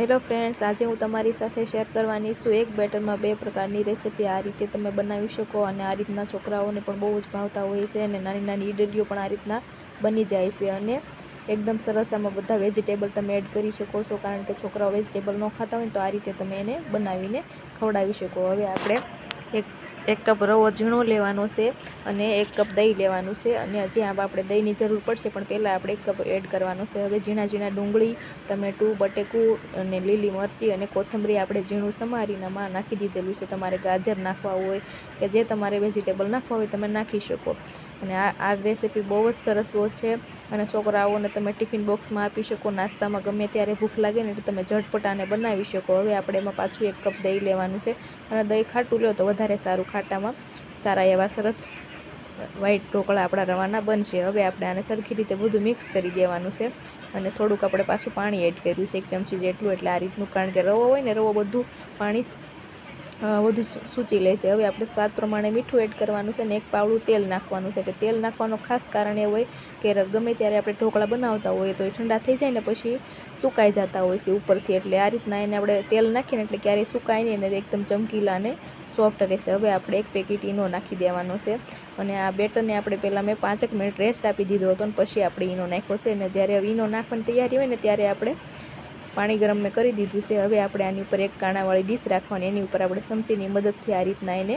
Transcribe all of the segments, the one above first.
Hello friends આજે હું તમારી સાથે શેર કરવાની છું એક બેટરમાં બે પ્રકારની રેસીપી આ રીતે તમે બનાવી શકો અને આ રીતના છોકરાઓને પણ બહુ જ ભાવતા હોય છે અને નાની નાની ઈડલીઓ પણ આ રીતના બની જાય છે અને એકદમ સરસ આમાં બધા વેજીટેબલ તમે એડ કરી શકો છો. કારણ કે છોકરાઓ વેજીટેબલ ન ખાતા હોય તો આ રીતે તમે એને બનાવીને ખવડાવી શકો. હવે આપણે એક કપ રવો ઝીણો લેવાનો છે અને એક કપ દહીં લેવાનું છે. અને હજી આમાં આપણે દહીંની જરૂર પડશે, પણ પહેલાં આપણે એક કપ એડ કરવાનું છે. હવે ઝીણા ઝીણા ડુંગળી, ટમેટું, બટેકું અને લીલી મરચી અને કોથમરી આપણે ઝીણું સમારીને આમાં નાખી દીધેલું છે. તમારે ગાજર નાખવા હોય કે જે તમારે વેજીટેબલ નાખવા હોય તમે નાખી શકો. અને આ આ રેસીપી બહુ જ સરસ બહુ છે. અને છોકરાઓને તમે ટિફિન બોક્સમાં આપી શકો, નાસ્તામાં ગમે ત્યારે ભૂખ લાગે ને એટલે તમે ઝટપટાને બનાવી શકો. હવે આપણે એમાં પાછું એક કપ દહીં લેવાનું છે. અને દહીં ખાટું લો તો વધારે સારું ખાટામાં. સારા એવા સરસ વ્હાઈટ ઢોકળા આપણા રવાના બનશે. હવે આપણે આને સરખી રીતે બધું મિક્સ કરી દેવાનું છે. અને થોડુંક આપણે પાછું પાણી એડ કર્યું છે, એક ચમચી જેટલું. એટલે આ રીતનું કારણ કે રવો હોય ને, રવો બધું પાણી વધુ સૂચી લેશે હવે આપણે સ્વાદ પ્રમાણે મીઠું એડ કરવાનું છે અને એક પાવડું તેલ નાખવાનું છે. કે તેલ નાખવાનું ખાસ કારણ એ હોય કે ગમે ત્યારે આપણે ઢોકળા બનાવતા હોઈએ તો એ ઠંડા થઈ જાય ને પછી સુકાઈ જતા હોય છે ઉપરથી. એટલે આ રીતના એને આપણે તેલ નાખીને એટલે ક્યારેય સુકાય નહીં અને એકદમ ચમકીલા અને સોફ્ટ રહેશે. હવે આપણે એક પેકેટ ઈનો નાખી દેવાનો છે. અને આ બેટરને આપણે પહેલાં મેં પાંચેક મિનિટ રેસ્ટ આપી દીધો હતો અને પછી આપણે ઈનો નાખ્યો છે. અને જ્યારે ઈનો નાખવાની તૈયારી હોય ને ત્યારે આપણે પાણી ગરમ મેં કરી દીધું છે. હવે આપણે આની ઉપર એક કાણાવાળી ડીશ રાખવાની, એની ઉપર આપણે ચમચીની મદદથી આ રીતના એને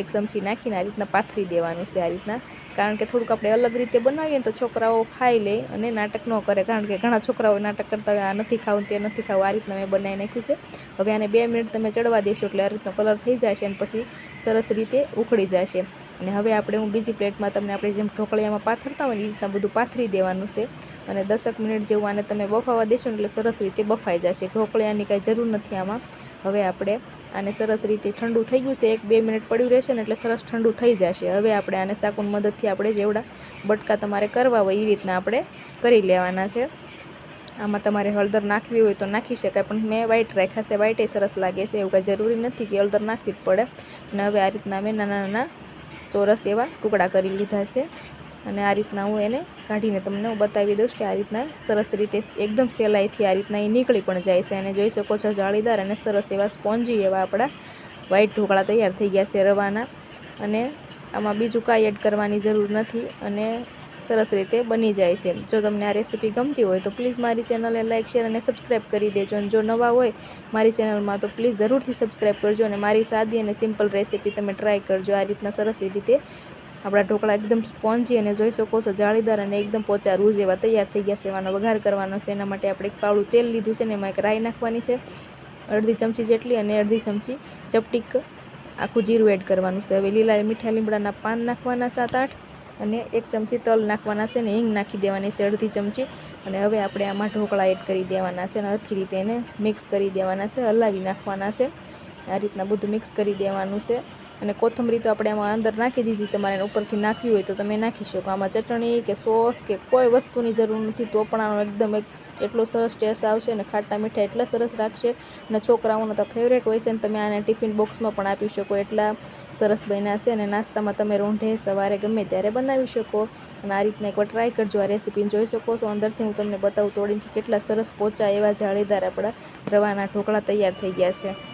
એક ચમચી નાખીને આ રીતના પાથરી દેવાનું છે આ રીતના. કારણ કે થોડુંક આપણે અલગ રીતે બનાવીએ ને તો છોકરાઓ ખાઈ લે અને નાટક ન કરે. કારણ કે ઘણા છોકરાઓ નાટક કરતા હોય, આ નથી ખાવું, તે નથી ખાવું, આ રીતના મેં બનાવી નાખ્યું છે. હવે આને બે મિનિટ તમે ચડવા દેશો એટલે આ રીતનો કલર થઈ જશે અને પછી સરસ રીતે ઉખડી જશે. અને હવે આપણે હું બીજી પ્લેટમાં તમને આપણે જેમ ઢોકળિયામાં પાથરતા હોય એ રીતના બધું પાથરી દેવાનું છે. અને દસક મિનિટ જેવું આને તમે બફાવા દેશો એટલે સરસ રીતે બફાઈ જશે. ઢોકળિયાની કાંઈ જરૂર નથી આમાં. હવે આપણે આને સરસ રીતે ઠંડુ થઈ ગયું છે. એક બે મિનિટ પડ્યું રહેશે ને એટલે સરસ ઠંડુ થઈ જશે. હવે આપણે આને સાકુન મદદથી આપણે જેવડા બટકા તમારે કરવા હોય એ રીતના આપણે કરી લેવાના છે. આમાં તમારે હળદર નાખવી હોય તો નાખી શકાય, પણ મેં વ્હાઇટ રાખ્યા છે. વ્હાઈટે સરસ લાગે છે. એવું કાંઈ જરૂરી નથી કે હળદર નાખવી જ પડે. અને હવે આ રીતના મેં નાના નાના ચોરસ એવા ટુકડા કરી લીધા છે. અને આ રીતના હું એને કાઢીને તમને હું બતાવી દઉં કે આ રીતના સરસ રીતે એકદમ સહેલાઈથી આ રીતના એ નીકળી પણ જાય છે. અને જોઈ શકો છો જાળીદાર અને સરસ એવા સ્પોન્જી એવા આપણા વ્હાઈટ ઢોકળા તૈયાર થઈ ગયા છે રવાના. અને આમાં બીજું કાંઈ એડ કરવાની જરૂર નથી. અને સરસ રીતે બની જાય છે. જો તમને આ રેસીપી ગમતી હોય તો પ્લીઝ મારી ચેનલને લાઇક શેર અને સબસ્ક્રાઈબ કરી દેજો. અને જો નવા હોય મારી ચેનલમાં તો પ્લીઝ જરૂરથી સબસ્ક્રાઈબ કરજો અને મારી સાદી અને સિમ્પલ રેસીપી તમે ટ્રાય કરજો. આ રીતના સરસ રીતે આપણા ઢોકળા એકદમ સ્પોન્જી અને જોઈ શકો છો, જાળીદાર અને એકદમ પોચા રૂ જેવા તૈયાર થઈ ગયા છે. એવાનો વઘાર કરવાનો છે. એના માટે આપણે એક પાવડું તેલ લીધું છે ને એમાં એક રાઈ નાખવાની છે. અડધી ચમચી જેટલી અને અડધી ચમચી ચપટીક આખું જીરું એડ કરવાનું છે. હવે લીલા મીઠા લીમડાના પાન નાખવાના સાત, આઠ. અને એક ચમચી તલ નાખવાના છે ને હિંગ નાખી દેવાની છે, અડધી ચમચી. અને હવે આપણે આમાં ઢોકળા એડ કરી દેવાના છે અને આખી રીતે એને મિક્સ કરી દેવાના છે, હલાવી નાખવાના છે. આ રીતના બધું મિક્સ કરી દેવાનું છે. અને કોથમરી તો આપણે આમાં અંદર નાખી દીધી તમારે ઉપરથી નાખવી હોય તો તમે નાખી શકો. આમાં ચટણી કે સોસ કે કોઈ વસ્તુની જરૂર નથી તો પણ આનો એકદમ એક એટલો સરસ ટેસ્ટ આવશે અને ખાટા મીઠા એટલા સરસ રાખશે. અને છોકરાઓનો તો ફેવરેટ હોય છે ને તમે આને ટિફિન બોક્સમાં પણ આપી શકો. એટલા સરસ બન્યા અને નાસ્તામાં તમે રોંઢે સવારે ગમે ત્યારે બનાવી શકો. અને આ રીતના એકવાર ટ્રાય કરજો. આ રેસીપી જોઈ શકો છો. અંદરથી હું તમને બતાવું તોડીને કેટલા સરસ પોચા એવા જાળીદાર આપણા રવાના ઢોકળા તૈયાર થઈ ગયા છે.